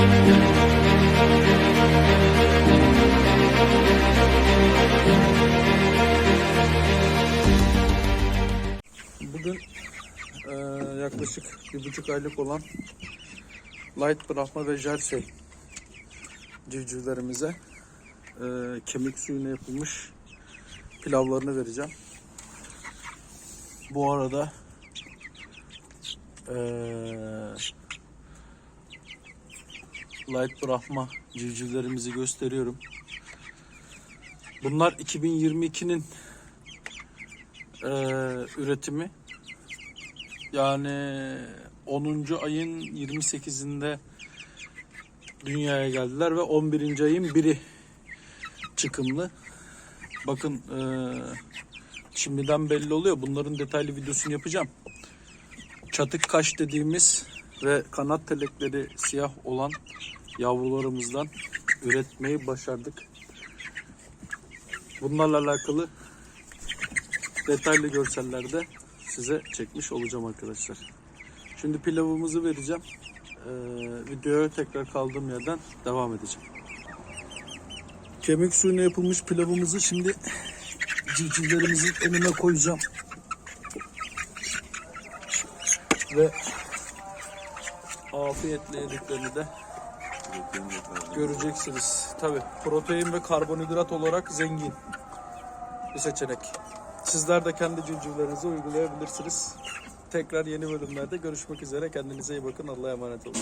Bugün e, yaklaşık bir buçuk aylık olan light bırakma ve jersey civcivlerimize e, kemik suyuna yapılmış pilavlarını vereceğim. Bu arada e, Light Brahma civcivlerimizi gösteriyorum. Bunlar 2022'nin e, üretimi. Yani 10. ayın 28'inde dünyaya geldiler ve 11. ayın 1'i çıkımlı. Bakın e, şimdiden belli oluyor. Bunların detaylı videosunu yapacağım. Çatık kaş dediğimiz ve kanat telekleri siyah olan yavrularımızdan üretmeyi başardık. Bunlarla alakalı detaylı görsellerde size çekmiş olacağım arkadaşlar. Şimdi pilavımızı vereceğim. Ee, videoya tekrar kaldığım yerden devam edeceğim. Kemik suyuna yapılmış pilavımızı şimdi civcivlerimizin önüne koyacağım. Ve afiyetle yediklerini de göreceksiniz. Tabi protein ve karbonhidrat olarak zengin bir seçenek. Sizler de kendi civcivlerinize uygulayabilirsiniz. Tekrar yeni bölümlerde görüşmek üzere. Kendinize iyi bakın. Allah'a emanet olun.